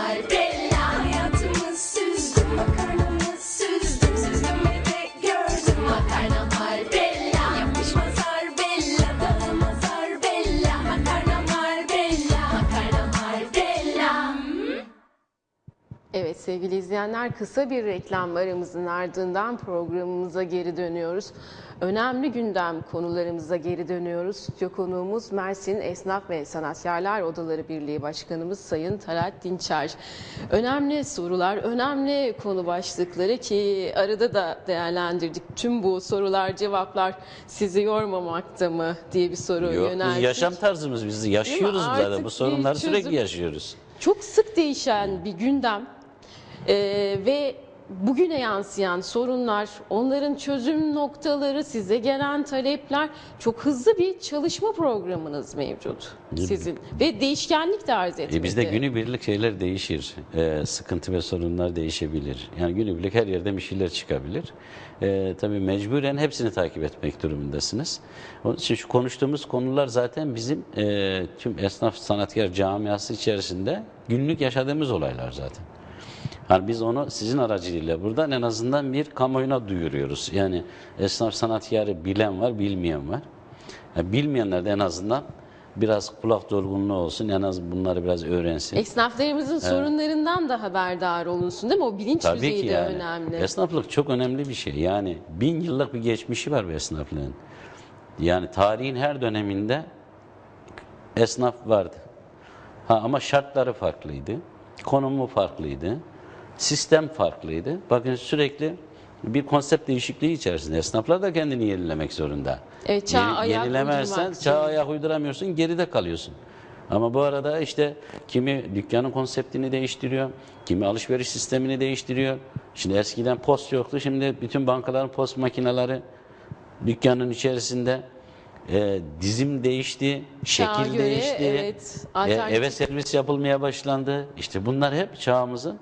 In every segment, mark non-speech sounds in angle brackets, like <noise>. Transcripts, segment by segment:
I. Evet sevgili izleyenler kısa bir reklam aramızın ardından programımıza geri dönüyoruz. Önemli gündem konularımıza geri dönüyoruz. Stüdyo konuğumuz Mersin Esnaf ve Sanatkarlar Odaları Birliği Başkanımız Sayın Talat Dinçer. Önemli sorular, önemli konu başlıkları ki arada da değerlendirdik. Tüm bu sorular, cevaplar sizi yormamakta mı diye bir soru Yok, biz yönelttik. yaşam tarzımız biz yaşıyoruz zaten. Bu sorunları sürekli yaşıyoruz. Çok sık değişen bir gündem Ee, ve bugüne yansıyan sorunlar, onların çözüm noktaları, size gelen talepler çok hızlı bir çalışma programınız mevcut sizin ve değişkenlik de arz etmekte. E bizde günübirlik şeyler değişir. E, sıkıntı ve sorunlar değişebilir. Yani günübirlik her yerden bir şeyler çıkabilir. E, tabii mecburen hepsini takip etmek durumundasınız. Onun için şu konuştuğumuz konular zaten bizim e, tüm esnaf sanatkar camiası içerisinde günlük yaşadığımız olaylar zaten. Yani biz onu sizin aracılığıyla buradan en azından bir kamuoyuna duyuruyoruz. Yani esnaf sanatkarı bilen var, bilmeyen var. Yani bilmeyenler de en azından biraz kulak dolgunluğu olsun, en az bunları biraz öğrensin. Esnaflarımızın sorunlarından da haberdar olunsun değil mi? O bilinç Tabii düzeyi ki de yani. önemli. Esnaflık çok önemli bir şey. Yani bin yıllık bir geçmişi var bu esnaflığın. Yani tarihin her döneminde esnaf vardı. Ha, ama şartları farklıydı. Konumu farklıydı. Sistem farklıydı. Bakın sürekli bir konsept değişikliği içerisinde. Esnaflar da kendini yenilemek zorunda. Evet, çağa ayak yenilemezsen, zorunda. ayak uyduramıyorsun, geride kalıyorsun. Ama bu arada işte kimi dükkanın konseptini değiştiriyor, kimi alışveriş sistemini değiştiriyor. Şimdi eskiden post yoktu, şimdi bütün bankaların post makineleri dükkanın içerisinde e, dizim değişti, Çağa şekil göre, değişti, evet, e, eve servis yapılmaya başlandı. İşte bunlar hep çağımızın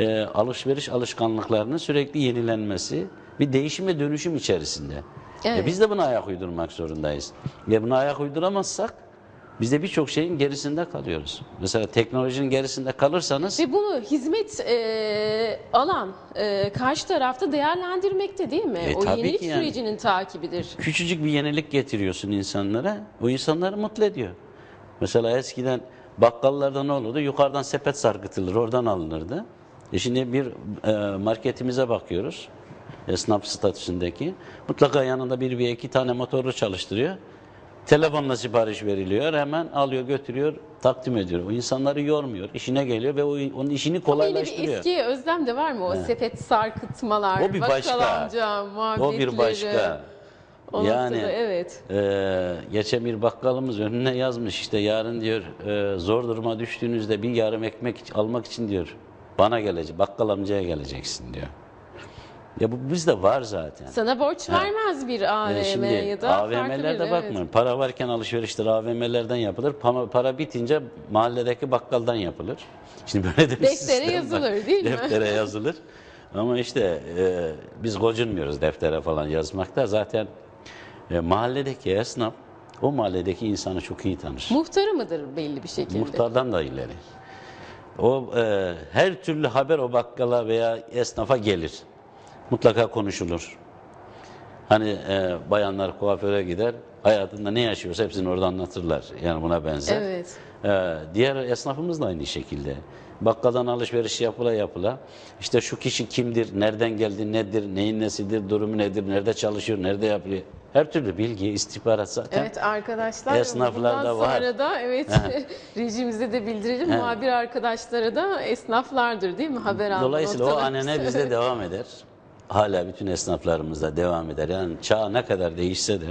e, alışveriş alışkanlıklarının sürekli yenilenmesi, bir değişim ve dönüşüm içerisinde. Evet. E, biz de buna ayak uydurmak zorundayız. Ve buna ayak uyduramazsak biz de birçok şeyin gerisinde kalıyoruz. Mesela teknolojinin gerisinde kalırsanız Ve bunu hizmet e, alan e, karşı tarafta değerlendirmekte değil mi? E, o yenilik yani. sürecinin takibidir. küçücük bir yenilik getiriyorsun insanlara. O insanları mutlu ediyor. Mesela eskiden bakkallarda ne olurdu? Yukarıdan sepet sarkıtılır, oradan alınırdı. E şimdi bir e, marketimize bakıyoruz. Esnaf statüsündeki. Mutlaka yanında bir veya iki tane motoru çalıştırıyor. Telefonla sipariş veriliyor. Hemen alıyor, götürüyor, takdim ediyor. O insanları yormuyor. işine geliyor ve o, onun işini Yine bir kolaylaştırıyor. eski özlem de var mı? O sepet sarkıtmalar, O bir başka. O bir başka. O Yani noktada evet. Ee, geçen bir bakkalımız önüne yazmış işte yarın diyor e, zor duruma düştüğünüzde bir yarım ekmek almak için diyor bana gelecek bakkal amcaya geleceksin diyor. Ya bu bizde var zaten. Sana borç vermez bir AVM Ee, şimdi ya da AVM'lerde bir, bakmayın. evet. Para varken alışverişler AVM'lerden yapılır. Para, para bitince mahalledeki bakkaldan yapılır. Şimdi böyle de bir Deftere sistem var. yazılır, değil mi? Deftere yazılır. Ama işte e, biz gocunmuyoruz deftere falan yazmakta. Zaten e, mahalledeki esnaf o mahalledeki insanı çok iyi tanır. Muhtarı mıdır belli bir şekilde? Muhtardan da ileri. O e, her türlü haber o bakkala veya esnafa gelir. Mutlaka konuşulur. Hani e, bayanlar kuaföre gider, hayatında ne yaşıyorsa hepsini orada anlatırlar. Yani buna benzer. Evet. E, diğer esnafımız da aynı şekilde. Bakkaldan alışveriş yapıla yapıla işte şu kişi kimdir, nereden geldi, nedir, neyin nesidir, durumu nedir, nerede çalışıyor, nerede yapıyor. Her türlü bilgi, istihbarat zaten. Evet arkadaşlar Esnaflarda bundan var. sonra da evet <laughs> rejimize de bildirelim. Muhabir arkadaşlara da esnaflardır değil mi? Haber alma Dolayısıyla o anene bizde <laughs> devam eder. Hala bütün esnaflarımızda devam eder. Yani çağ ne kadar değişse de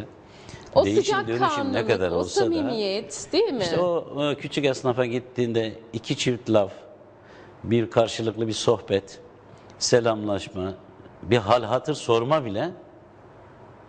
O değişim sıcak dönüşüm ne kadar o olsa da samimiyet değil mi? işte o, o küçük esnafa gittiğinde iki çift laf, bir karşılıklı bir sohbet, selamlaşma, bir hal hatır sorma bile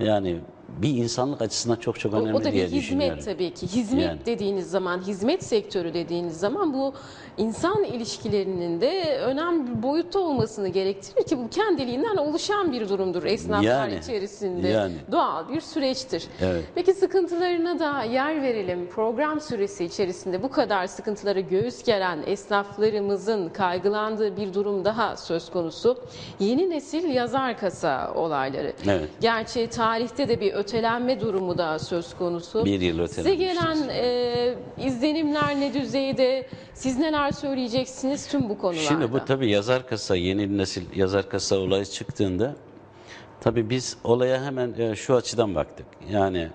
yani bir insanlık açısından çok çok önemli o da bir diye hizmet düşünüyorum. tabii ki. Hizmet Yani. dediğiniz zaman, hizmet sektörü dediğiniz zaman bu insan ilişkilerinin de önemli bir boyutta olmasını gerektirir ki bu kendiliğinden oluşan bir durumdur esnaflar Yani, içerisinde. yani. Doğal bir süreçtir. Evet. Peki sıkıntılarına da yer verelim. Program süresi içerisinde bu kadar sıkıntılara göğüs geren esnaflarımızın kaygılandığı bir durum daha söz konusu. Yeni nesil yazar kasa olayları. Evet. Gerçi tarihte de bir ötelenme durumu da söz konusu. Bir yıl Size ötelenmiştir. gelen e, izlenimler ne düzeyde? Siz neler söyleyeceksiniz tüm bu konularda? Şimdi bu tabii yazar kasa, yeni nesil yazar kasa olayı çıktığında tabii biz olaya hemen e, şu açıdan baktık. Yani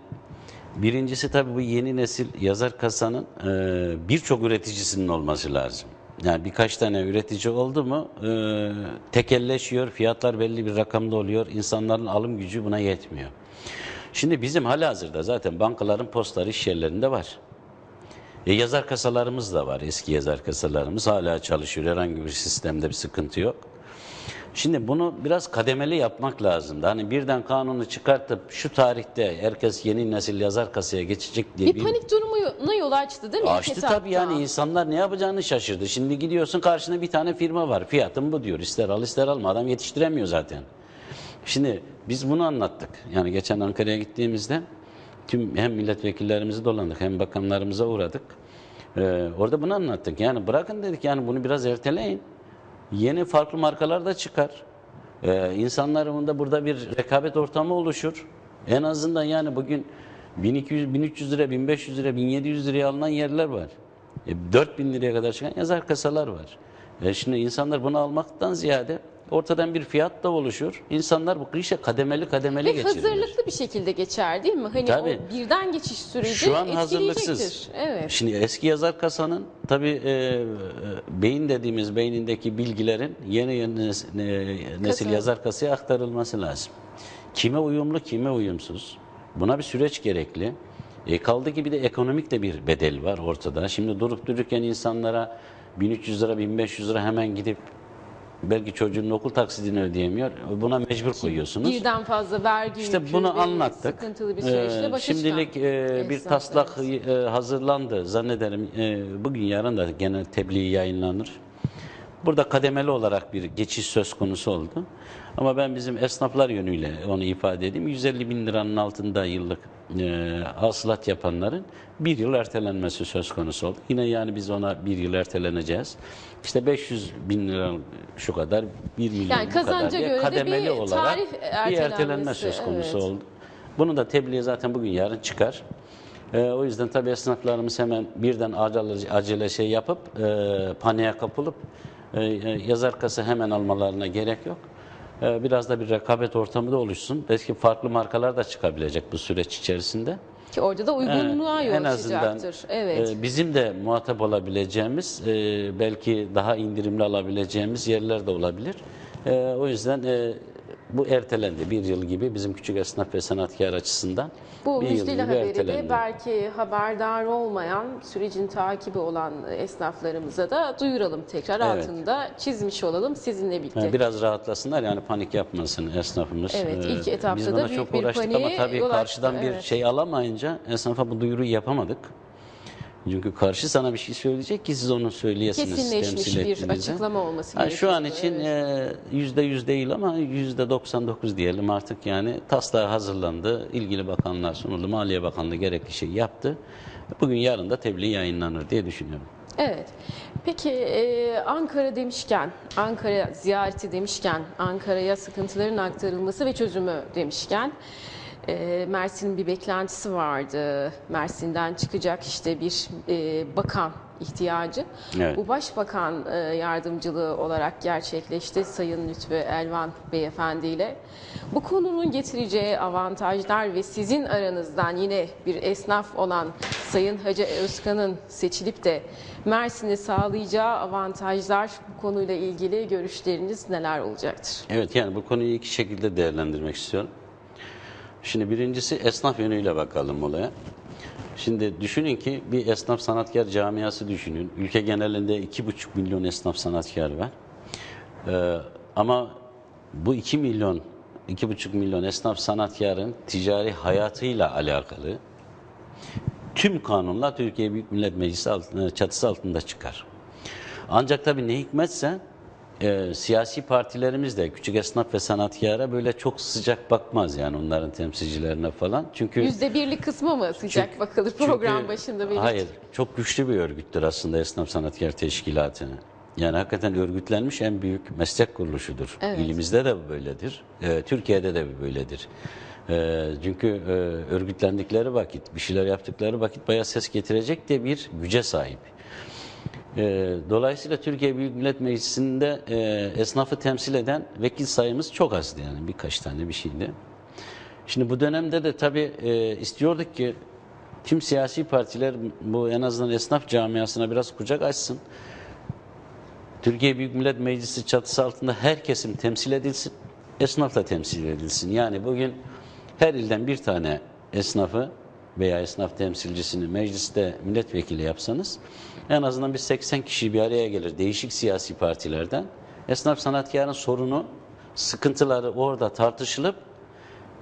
birincisi tabii bu yeni nesil yazar kasanın e, birçok üreticisinin olması lazım. Yani birkaç tane üretici oldu mu e, tekelleşiyor, fiyatlar belli bir rakamda oluyor, insanların alım gücü buna yetmiyor. Şimdi bizim halihazırda zaten bankaların postları iş yerlerinde var. E, yazar kasalarımız da var. Eski yazar kasalarımız hala çalışıyor. Herhangi bir sistemde bir sıkıntı yok. Şimdi bunu biraz kademeli yapmak lazımdı. Hani birden kanunu çıkartıp şu tarihte herkes yeni nesil yazar kasaya geçecek diye bir panik durumuna yol açtı değil mi? Açtı tabii yani insanlar ne yapacağını şaşırdı. Şimdi gidiyorsun karşına bir tane firma var. Fiyatım bu diyor. İster al ister alma. Adam yetiştiremiyor zaten. Şimdi biz bunu anlattık. Yani geçen Ankara'ya gittiğimizde tüm hem milletvekillerimizi dolandık hem bakanlarımıza uğradık. Ee, orada bunu anlattık. Yani bırakın dedik yani bunu biraz erteleyin. Yeni farklı markalar da çıkar. Ee, insanların da burada bir rekabet ortamı oluşur. En azından yani bugün 1200, 1300 lira, 1500 lira, 1700 liraya alınan yerler var. E, 4000 liraya kadar çıkan yazar kasalar var. E, şimdi insanlar bunu almaktan ziyade ortadan bir fiyat da oluşur. İnsanlar bu işe kademeli kademeli Ve geçirirler. hazırlıklı bir şekilde geçer değil mi? Hani Tabii. o birden geçiş süreci Şu an hazırlıksız. Evet. Şimdi eski yazar kasanın tabii e, e, beyin dediğimiz beynindeki bilgilerin yeni yeni nes- ne- nesil Kasa. yazar kasaya aktarılması lazım. Kime uyumlu, kime uyumsuz. Buna bir süreç gerekli. E, kaldı ki bir de ekonomik de bir bedel var ortada. Şimdi durup dururken insanlara 1300 lira, 1500 lira hemen gidip belki çocuğunun okul taksidini ödeyemiyor. Buna mecbur koyuyorsunuz. Birden fazla vergi İşte yükü bunu anlattık. Sıkıntılı bir süreçle Ee, başa Şimdilik e, bir taslak e, hazırlandı zannederim. E, bugün yarın da genel tebliğ yayınlanır. Burada kademeli olarak bir geçiş söz konusu oldu. Ama ben bizim esnaflar yönüyle onu ifade edeyim. 150 bin liranın altında yıllık e, hasılat yapanların bir yıl ertelenmesi söz konusu oldu. Yine yani biz ona bir yıl erteleneceğiz. İşte 500 bin lira şu kadar, 1 milyon Yani kadar diye kademeli olarak bir ertelenme söz konusu evet. oldu. Bunu da tebliğ zaten bugün yarın çıkar. Ee, o yüzden tabii esnaflarımız hemen birden acele, acele şey yapıp e, paniğe kapılıp e, e, yazar kasa hemen almalarına gerek yok. E, biraz da bir rekabet ortamı da oluşsun. Belki farklı markalar da çıkabilecek bu süreç içerisinde. Ki orada da uygunluğa yol en azından. Evet. e, bizim de muhatap olabileceğimiz, e, belki daha indirimli alabileceğimiz yerler de olabilir. E, o yüzden e, bu ertelendi. Bir yıl gibi bizim küçük esnaf ve sanatkar açısından Bu bir yıl gibi haberi de belki haberdar olmayan, sürecin takibi olan esnaflarımıza da duyuralım tekrar Evet. altında çizmiş olalım sizinle birlikte. Yani biraz rahatlasınlar yani panik yapmasın esnafımız. Evet, Ee, ilk etapta Biz da büyük çok bir uğraştık ama tabii karşıdan bir evet. şey alamayınca esnafa bu duyuruyu yapamadık. Çünkü karşı sana bir şey söyleyecek ki siz onu söyleyesiniz. Kesinleşmiş bir açıklama olması Ha, şu an için e, yüzde yüz değil ama yüzde 99 diyelim artık yani taslağı hazırlandı. İlgili bakanlar sunuldu. Maliye Bakanlığı gerekli şeyi yaptı. Bugün yarın da tebliğ yayınlanır diye düşünüyorum. Evet. Peki e, Ankara demişken, Ankara ziyareti demişken, Ankara'ya sıkıntıların aktarılması ve çözümü demişken, e, Mersin'in bir beklentisi vardı. Mersin'den çıkacak işte bir e, bakan ihtiyacı. Evet. Bu başbakan e, yardımcılığı olarak gerçekleşti Sayın Lütfü Elvan Beyefendi ile. Bu konunun getireceği avantajlar ve sizin aranızdan yine bir esnaf olan Sayın Hacı Özkan'ın seçilip de Mersin'e sağlayacağı avantajlar bu konuyla ilgili görüşleriniz neler olacaktır? Evet yani bu konuyu iki şekilde değerlendirmek istiyorum. Şimdi birincisi esnaf yönüyle bakalım olaya. Şimdi düşünün ki bir esnaf sanatkar camiası düşünün. Ülke genelinde iki buçuk milyon esnaf sanatkar var. Ee, ama bu iki milyon 2,5 milyon esnaf sanatkarın ticari hayatıyla alakalı tüm kanunlar Türkiye Büyük Millet Meclisi altında, çatısı altında çıkar. Ancak tabii ne hikmetse e, siyasi partilerimiz de küçük esnaf ve sanatkara böyle çok sıcak bakmaz yani onların temsilcilerine falan. Çünkü Yüzde birlik kısmı mı sıcak çünkü- bakılır program çünkü- başında belirttik. Hayır, çok güçlü bir örgüttür aslında Esnaf Sanatkar Teşkilatı. Yani hakikaten örgütlenmiş en büyük meslek kuruluşudur. Evet. İlimizde de böyledir. Ee, Türkiye'de de böyledir. Ee, çünkü e, örgütlendikleri vakit, bir şeyler yaptıkları vakit bayağı ses getirecek de bir güce sahip. Ee, dolayısıyla Türkiye Büyük Millet Meclisi'nde e, esnafı temsil eden vekil sayımız çok azdı yani birkaç tane bir şeydi. Şimdi bu dönemde de tabii e, istiyorduk ki tüm siyasi partiler bu en azından esnaf camiasına biraz kucak açsın. Türkiye Büyük Millet Meclisi çatısı altında her kesim temsil edilsin, esnaf da temsil edilsin. Yani bugün her ilden bir tane esnafı veya esnaf temsilcisini mecliste milletvekili yapsanız en azından bir 80 kişi bir araya gelir değişik siyasi partilerden. Esnaf sanatkarın sorunu, sıkıntıları orada tartışılıp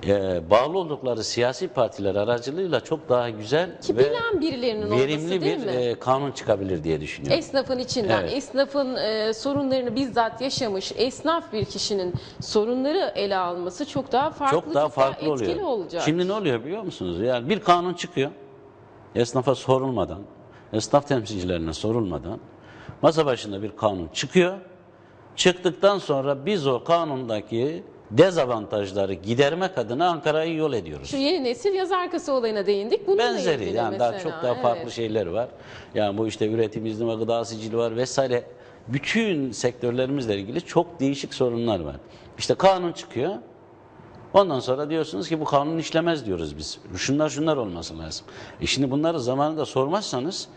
e, bağlı oldukları siyasi partiler aracılığıyla çok daha güzel Ki ve bilen birilerinin olması verimli değil bir mi? e, kanun çıkabilir diye düşünüyorum. Esnafın içinden, Evet. esnafın e, sorunlarını bizzat yaşamış esnaf bir kişinin sorunları ele alması çok daha farklı, çok daha farklı etkili oluyor. olacak. Şimdi ne oluyor biliyor musunuz? Yani bir kanun çıkıyor. Esnafa sorulmadan, esnaf temsilcilerine sorulmadan masa başında bir kanun çıkıyor. Çıktıktan sonra biz o kanundaki dezavantajları gidermek adına Ankara'yı yol ediyoruz. Şu yeni nesil yaz arkası olayına değindik. Bununla Benzeri yani daha mesela, çok daha farklı evet. şeyler var. Yani bu işte üretim izni var, gıda sicili var vesaire. Bütün sektörlerimizle ilgili çok değişik sorunlar var. İşte kanun çıkıyor. Ondan sonra diyorsunuz ki bu kanun işlemez diyoruz biz. Şunlar şunlar olması lazım. E şimdi bunları zamanında sormazsanız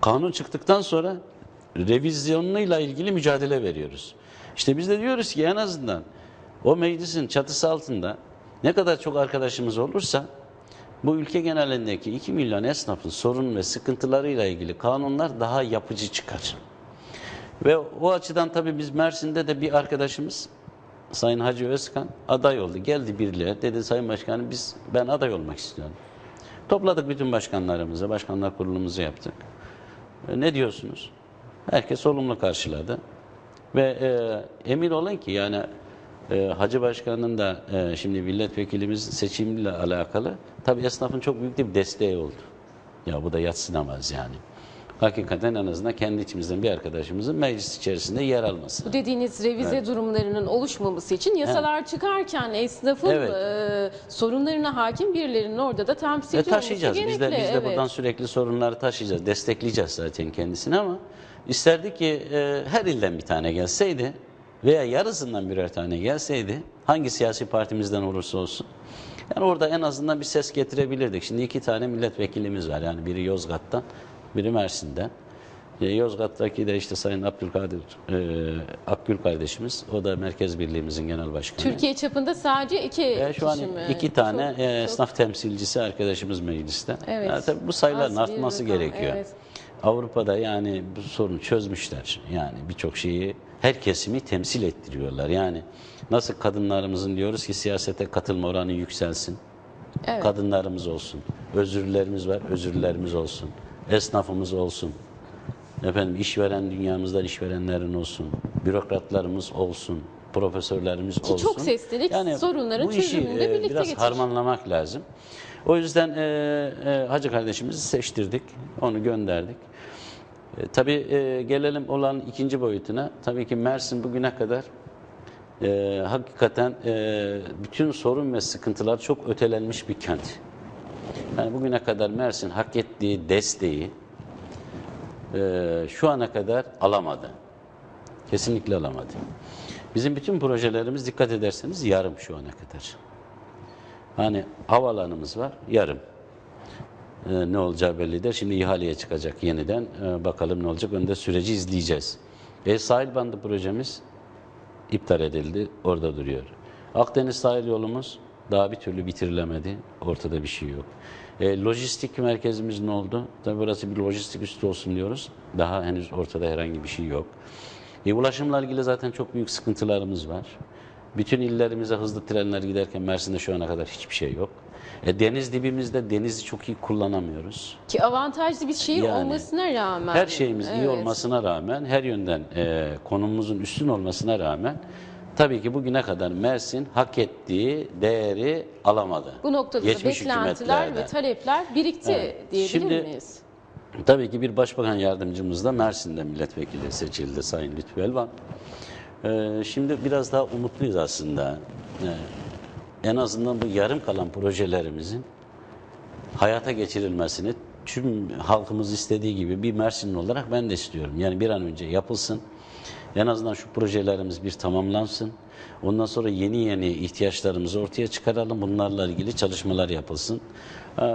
kanun çıktıktan sonra revizyonuyla ilgili mücadele veriyoruz. İşte biz de diyoruz ki en azından o meclisin çatısı altında ne kadar çok arkadaşımız olursa bu ülke genelindeki 2 milyon esnafın sorun ve sıkıntılarıyla ilgili kanunlar daha yapıcı çıkar. Ve o açıdan tabii biz Mersin'de de bir arkadaşımız Sayın Hacı Özkan aday oldu. Geldi birliğe dedi Sayın Başkanım biz ben aday olmak istiyorum. Topladık bütün başkanlarımızı, başkanlar kurulumuzu yaptık. E, ne diyorsunuz? Herkes olumlu karşıladı. Ve e, emin olun ki yani e, Hacı Başkan'ın da e, şimdi milletvekilimiz seçimiyle alakalı tabii esnafın çok büyük bir desteği oldu. Ya bu da yatsınamaz yani. Hakikaten en azından kendi içimizden bir arkadaşımızın meclis içerisinde yer alması. Bu dediğiniz revize durumlarının oluşmaması için yasalar çıkarken esnafın Evet. e, sorunlarına hakim birilerinin orada da temsilci E olması taşıyacağız. gerekli. Biz de, biz de evet. buradan sürekli sorunları taşıyacağız. Destekleyeceğiz zaten kendisini ama isterdik ki e, her ilden bir tane gelseydi veya yarısından birer tane gelseydi hangi siyasi partimizden olursa olsun yani orada en azından bir ses getirebilirdik. Şimdi iki tane milletvekilimiz var. Yani biri Yozgat'tan, biri Mersin'den. E, Yozgat'taki de işte Sayın Abdülkadir e, Akgül kardeşimiz. O da Merkez Birliğimizin genel başkanı. Türkiye çapında sadece iki E, şu an kişi mi? iki tane Çok- e, çok- esnaf temsilcisi arkadaşımız mecliste. Evet. Yani tabii bu sayıların Az artması rakam, gerekiyor. evet. Avrupa'da yani bu sorunu çözmüşler. Yani birçok şeyi her kesimi temsil ettiriyorlar. Yani nasıl kadınlarımızın diyoruz ki siyasete katılma oranı yükselsin. Evet. Kadınlarımız olsun. Özürlerimiz var, özürlerimiz olsun. Esnafımız olsun. Efendim işveren dünyamızdan işverenlerin olsun. Bürokratlarımız olsun. Profesörlerimiz olsun. çok seslilik sorunların bu işi, çözümünde e, birlikte biraz getirir. harmanlamak lazım. O yüzden e, e, Hacı kardeşimizi seçtirdik. Onu gönderdik. E, tabii e, gelelim olan ikinci boyutuna. Tabii ki Mersin bugüne kadar e, hakikaten e, bütün sorun ve sıkıntılar çok ötelenmiş bir kent. Yani bugüne kadar Mersin hak ettiği desteği e, şu ana kadar alamadı. Kesinlikle alamadı. Bizim bütün projelerimiz dikkat ederseniz yarım şu ana kadar. Hani havalanımız var, yarım. Ee, ne olacağı belli değil. Şimdi ihaleye çıkacak yeniden. Ee, bakalım ne olacak. Önde süreci izleyeceğiz. E, sahil bandı projemiz iptal edildi. Orada duruyor. Akdeniz sahil yolumuz daha bir türlü bitirilemedi. Ortada bir şey yok. E, lojistik merkezimiz ne oldu? Tabii burası bir lojistik üstü olsun diyoruz. Daha henüz ortada herhangi bir şey yok. E, ulaşımla ilgili zaten çok büyük sıkıntılarımız var. Bütün illerimize hızlı trenler giderken Mersin'de şu ana kadar hiçbir şey yok. E, deniz dibimizde denizi çok iyi kullanamıyoruz. Ki avantajlı bir şehir Yani olmasına rağmen. Her şeyimiz iyi Evet. olmasına rağmen, her yönden e, konumumuzun üstün olmasına rağmen tabii ki bugüne kadar Mersin hak ettiği değeri alamadı. Bu noktada da Geçmiş beklentiler ve talepler birikti Evet. diyebilir Şimdi- miyiz? Tabii ki bir başbakan yardımcımız da Mersin'de milletvekili seçildi Sayın Lütfü Elvan. Ee, şimdi biraz daha umutluyuz aslında. Ee, en azından bu yarım kalan projelerimizin hayata geçirilmesini tüm halkımız istediği gibi bir Mersinli olarak ben de istiyorum. Yani bir an önce yapılsın. En azından şu projelerimiz bir tamamlansın. Ondan sonra yeni yeni ihtiyaçlarımızı ortaya çıkaralım. Bunlarla ilgili çalışmalar yapılsın. Ee,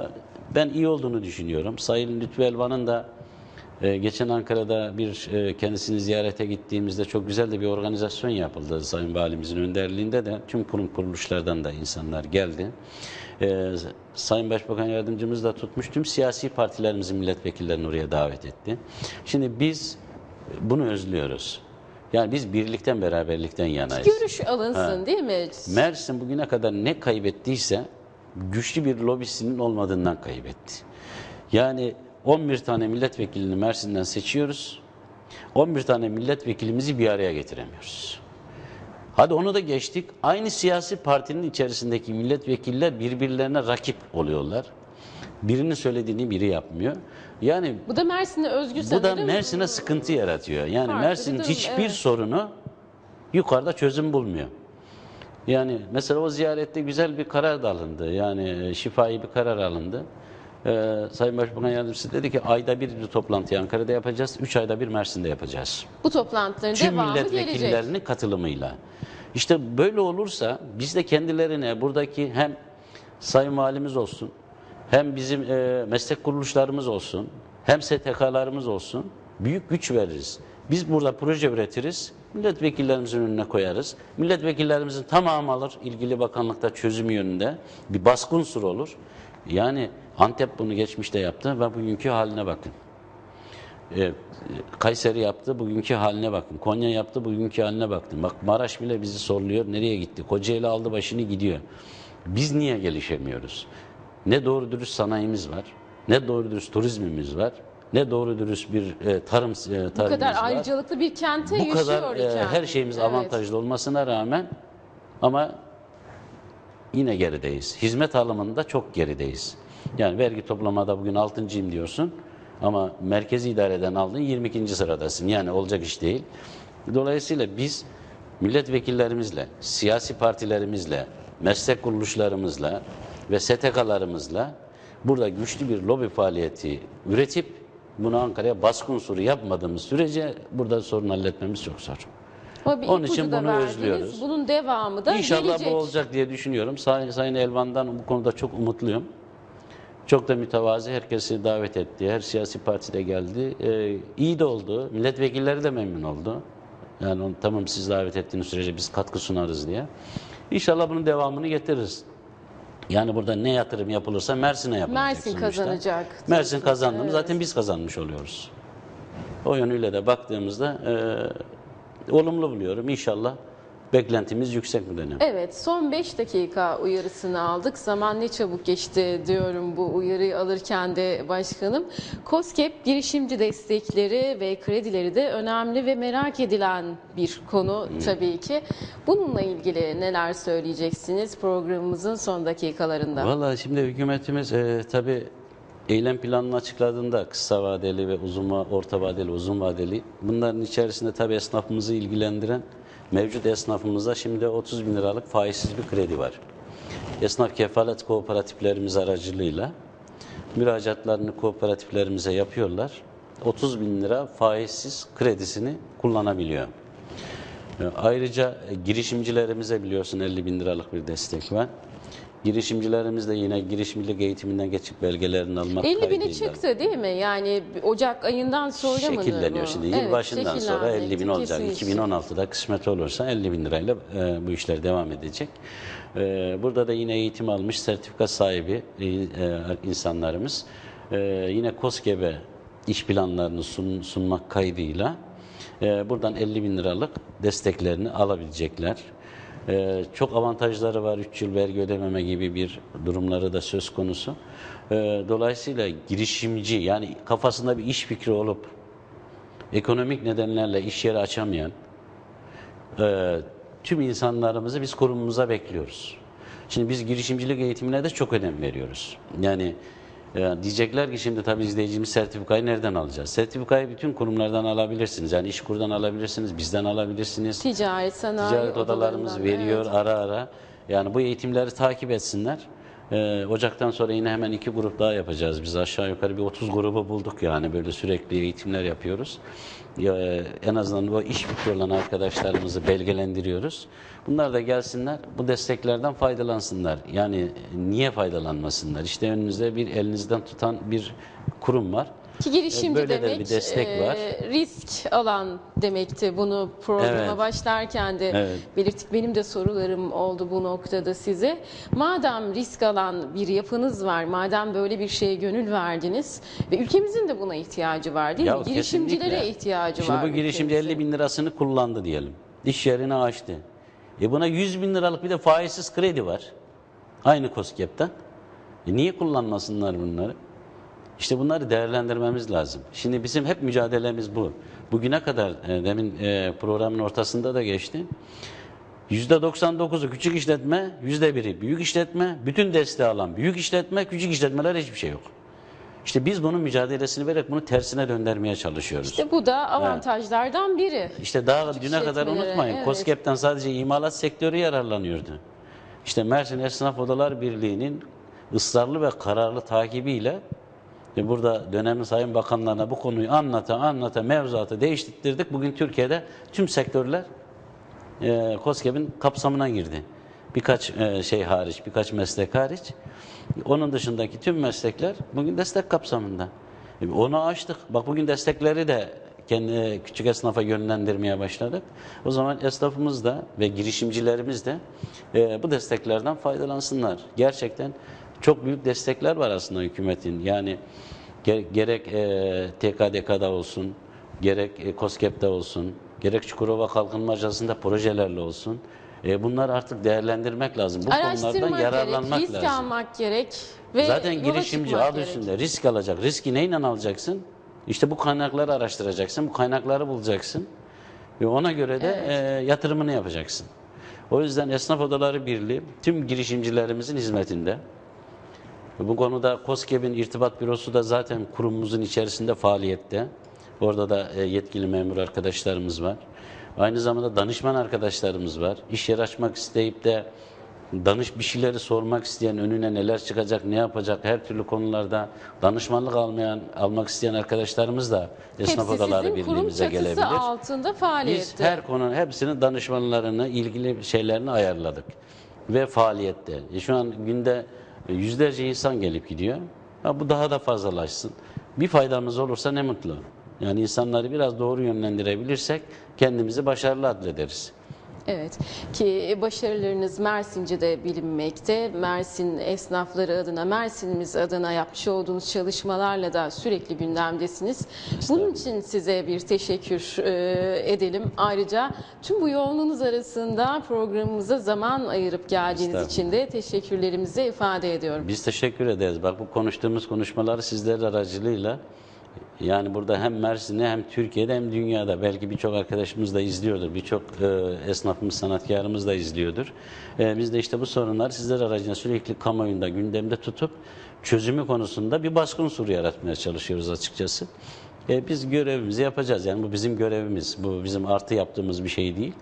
Ben iyi olduğunu düşünüyorum. Sayın Lütfü Elvan'ın da e, geçen Ankara'da bir e, kendisini ziyarete gittiğimizde çok güzel de bir organizasyon yapıldı. Sayın Valimizin önderliğinde de tüm kurum kuruluşlardan da insanlar geldi. E, Sayın Başbakan Yardımcımız da tutmuş tüm siyasi partilerimizin milletvekillerini oraya davet etti. Şimdi biz bunu özlüyoruz. Yani biz birlikten beraberlikten yanayız. Görüş alınsın değil mi? Mersin bugüne kadar ne kaybettiyse güçlü bir lobisinin olmadığından kaybetti. Yani 11 tane milletvekilini Mersin'den seçiyoruz. 11 tane milletvekilimizi bir araya getiremiyoruz. Hadi onu da geçtik. Aynı siyasi partinin içerisindeki milletvekiller birbirlerine rakip oluyorlar. Birinin söylediğini biri yapmıyor. Yani Bu da Mersin'e özgü bu da. Mersin'e sıkıntı yaratıyor. Yani Farklı Mersin hiçbir evet. sorunu yukarıda çözüm bulmuyor. Yani mesela o ziyarette güzel bir karar da alındı. Yani e, şifai bir karar alındı. Ee, Sayın Başbakan Yardımcısı dedi ki ayda bir, bir toplantıyı Ankara'da yapacağız, üç ayda bir Mersin'de yapacağız. Bu toplantıların Tüm devamı gelecek. milletvekillerinin katılımıyla. İşte böyle olursa biz de kendilerine buradaki hem sayın valimiz olsun, hem bizim e, meslek kuruluşlarımız olsun, hem STK'larımız olsun büyük güç veririz. Biz burada proje üretiriz, milletvekillerimizin önüne koyarız. Milletvekillerimizin tamamı alır ilgili bakanlıkta çözüm yönünde bir baskı unsuru olur. Yani Antep bunu geçmişte yaptı ve bugünkü haline bakın. Evet, Kayseri yaptı, bugünkü haline bakın. Konya yaptı, bugünkü haline bakın. Bak Maraş bile bizi soruluyor, nereye gitti? Kocaeli aldı başını gidiyor. Biz niye gelişemiyoruz? Ne doğru dürüst sanayimiz var, ne doğru dürüst turizmimiz var, ne doğru dürüst bir e, tarım e, tarımımız Bu kadar var. ayrıcalıklı bir kente Bu yaşıyor kadar e, her şeyimiz Evet. avantajlı olmasına rağmen ama yine gerideyiz. Hizmet alımında çok gerideyiz. Yani vergi toplamada bugün 6.yim diyorsun ama merkezi idareden aldığın 22. sıradasın. Yani olacak iş değil. Dolayısıyla biz milletvekillerimizle, siyasi partilerimizle, meslek kuruluşlarımızla ve STK'larımızla burada güçlü bir lobi faaliyeti üretip bunu Ankara'ya baskı unsuru yapmadığımız sürece burada sorun halletmemiz çok zor. Ama bir Onun için bunu verdiniz. özlüyoruz. Bunun devamı da İnşallah gelecek. bu olacak diye düşünüyorum. Sayın, Sayın Elvan'dan bu konuda çok umutluyum. Çok da mütevazi herkesi davet etti. Her siyasi parti de geldi. Ee, iyi de oldu. Milletvekilleri de memnun oldu. Yani tamam siz davet ettiğiniz sürece biz katkı sunarız diye. İnşallah bunun devamını getiririz. Yani burada ne yatırım yapılırsa Mersin'e yapılacak Mersin kazanacak Mersin diyorsunuz, kazandı mı evet. zaten biz kazanmış oluyoruz. O yönüyle de baktığımızda e, olumlu buluyorum. İnşallah beklentimiz yüksek bu dönem. Evet, son 5 dakika uyarısını aldık. Zaman ne çabuk geçti diyorum bu uyarıyı alırken de başkanım. COSGAP girişimci destekleri ve kredileri de önemli ve merak edilen bir konu tabii ki. Bununla ilgili neler söyleyeceksiniz programımızın son dakikalarında? Vallahi şimdi hükümetimiz e, tabii eylem planını açıkladığında kısa vadeli ve uzun orta vadeli, uzun vadeli bunların içerisinde tabii esnafımızı ilgilendiren mevcut esnafımıza şimdi 30 bin liralık faizsiz bir kredi var. Esnaf kefalet kooperatiflerimiz aracılığıyla müracaatlarını kooperatiflerimize yapıyorlar. 30 bin lira faizsiz kredisini kullanabiliyor. E, Ayrıca e, girişimcilerimize biliyorsun 50 bin liralık bir destek var. Girişimcilerimiz de yine girişimcilik eğitiminden geçip belgelerini almak 50 bini kaydıyla çıktı değil mi? Yani Ocak ayından sonra mı? şekilleniyor. Şimdi yıl Evet, başından sonra 50 bin olacak. kesinlikle. 2016'da kısmet olursa 50 bin lirayla e, bu işler devam edecek. E, burada da yine eğitim almış sertifika sahibi e, e, insanlarımız e, yine KOSGEB'e iş planlarını sun- sunmak kaydıyla e, buradan 50 bin liralık desteklerini alabilecekler. Ee, çok avantajları var. 3 yıl vergi ödememe gibi bir durumları da söz konusu. Ee, dolayısıyla girişimci yani kafasında bir iş fikri olup ekonomik nedenlerle iş yeri açamayan e, tüm insanlarımızı biz kurumumuza bekliyoruz. Şimdi biz girişimcilik eğitimine de çok önem veriyoruz. Yani e, diyecekler ki şimdi tabii izleyicimiz sertifikayı nereden alacağız? Sertifikayı bütün kurumlardan alabilirsiniz. Yani işkurdan alabilirsiniz, bizden alabilirsiniz. Ticaret, sanayi Ticaret odalarımız veriyor evet. ara ara. Yani bu eğitimleri takip etsinler. Ee, Ocaktan sonra yine hemen iki grup daha yapacağız. Biz aşağı yukarı bir 30 grubu bulduk yani böyle sürekli eğitimler yapıyoruz. E, en azından o iş fikri olan arkadaşlarımızı belgelendiriyoruz. Bunlar da gelsinler bu desteklerden faydalansınlar. Yani niye faydalanmasınlar? İşte önünüzde bir elinizden tutan bir kurum var. Ki girişimci Böyle de demek bir destek e, var. risk alan demekti bunu programa Evet. başlarken de Evet. belirttik. Benim de sorularım oldu bu noktada size. Madem risk alan bir yapınız var, madem böyle bir şeye gönül verdiniz ve ülkemizin de buna ihtiyacı var değil mi? Girişimcilere kesinlikle. ihtiyacı Şimdi var. bu girişimci ülkemizin. 50 bin lirasını kullandı diyelim. İş yerini açtı. E buna 100 bin liralık bir de faizsiz kredi var. Aynı COSGAP'ten. E niye kullanmasınlar bunları? İşte bunları değerlendirmemiz lazım. Şimdi bizim hep mücadelemiz bu. Bugüne kadar e, demin e, programın ortasında da geçti. %99'u küçük işletme, %1'i büyük işletme, bütün desteği alan büyük işletme, küçük işletmeler hiçbir şey yok. İşte biz bunun mücadelesini vererek bunu tersine döndürmeye çalışıyoruz. İşte bu da avantajlardan biri. İşte daha düne kadar unutmayın. evet. COSGAP'ten sadece imalat sektörü yararlanıyordu. İşte Mersin Esnaf Odalar Birliği'nin ısrarlı ve kararlı takibiyle burada dönemin sayın bakanlarına bu konuyu anlata anlata mevzuatı değiştirdik. Bugün Türkiye'de tüm sektörler e, COSGAP'in kapsamına girdi. Birkaç e, şey hariç, birkaç meslek hariç. Onun dışındaki tüm meslekler bugün destek kapsamında. E, Onu açtık. Bak bugün destekleri de kendi küçük esnafa yönlendirmeye başladık. O zaman esnafımız da ve girişimcilerimiz de e, bu desteklerden faydalansınlar. Gerçekten çok büyük destekler var aslında hükümetin. Yani ge- gerek e, TKDK'da olsun, gerek e, COSGAP'te olsun, gerek Çukurova Kalkınma Ajansı'nda projelerle olsun. E, bunları artık değerlendirmek lazım. Bu konulardan yararlanmak gerek, risk lazım. almak gerek ve Zaten girişimci adı gerek. üstünde risk alacak. Riski neyle alacaksın? İşte bu kaynakları araştıracaksın, bu kaynakları bulacaksın ve ona göre de e, yatırımını yapacaksın. O yüzden Esnaf Odaları Birliği tüm girişimcilerimizin hizmetinde. Bu konuda COSGAP'in irtibat bürosu da zaten kurumumuzun içerisinde faaliyette. Orada da e, yetkili memur arkadaşlarımız var. Aynı zamanda danışman arkadaşlarımız var. İş yer açmak isteyip de danış bir şeyleri sormak isteyen, önüne neler çıkacak, ne yapacak her türlü konularda danışmanlık almayan, almak isteyen arkadaşlarımız da Esnaf Hepsi Odaları Birliğimize gelebilir. altında Biz faaliyette. her konu hepsinin danışmanlarını, ilgili şeylerini ayarladık. Ve faaliyette. E şu an günde yüzlerce insan gelip gidiyor. Ha, bu daha da fazlalaşsın. Bir faydamız olursa ne mutlu. Yani insanları biraz doğru yönlendirebilirsek kendimizi başarılı adlederiz. Evet ki başarılarınız Mersin'ce de bilinmekte. Mersin esnafları adına, Mersin'imiz adına yapmış olduğunuz çalışmalarla da sürekli gündemdesiniz. Bunun için size bir teşekkür e, edelim. Ayrıca tüm bu yoğunluğunuz arasında programımıza zaman ayırıp geldiğiniz için de teşekkürlerimizi ifade ediyorum. Biz teşekkür ederiz. Bak bu konuştuğumuz konuşmaları sizler aracılığıyla yani burada hem Mersin'de hem Türkiye'de hem dünyada belki birçok arkadaşımız da izliyordur. Birçok e, esnafımız, sanatkarımız da izliyordur. E, biz de işte bu sorunları sizler aracılığıyla sürekli kamuoyunda, gündemde tutup çözümü konusunda bir baskın unsuru yaratmaya çalışıyoruz açıkçası. E, biz görevimizi yapacağız. Yani bu bizim görevimiz. Bu bizim artı yaptığımız bir şey değil.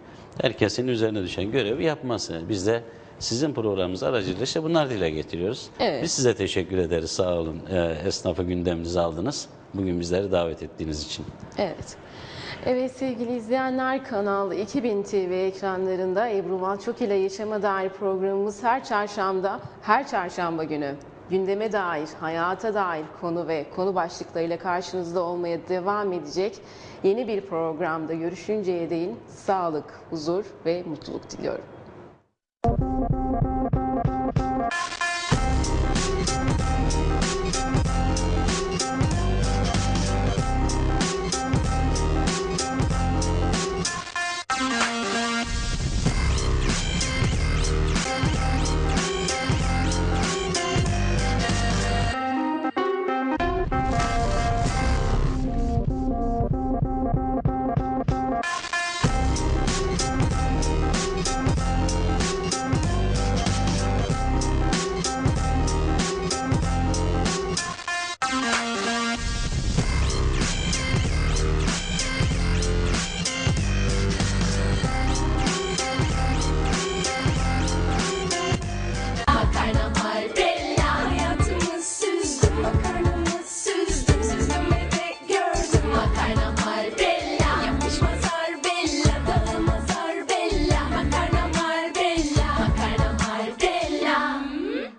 Herkesin üzerine düşen görevi yapması. Biz de sizin programınız aracılığıyla işte bunlar dile getiriyoruz. Evet. Biz size teşekkür ederiz. Sağ olun. E, esnafı gündeminize aldınız. Bugün bizleri davet ettiğiniz için. Evet. Evet sevgili izleyenler Kanal 2000 TV ekranlarında Ebru Malçok ile Yaşama Dair programımız her çarşamba, her çarşamba günü gündeme dair, hayata dair konu ve konu başlıklarıyla karşınızda olmaya devam edecek. Yeni bir programda görüşünceye değin sağlık, huzur ve mutluluk diliyorum.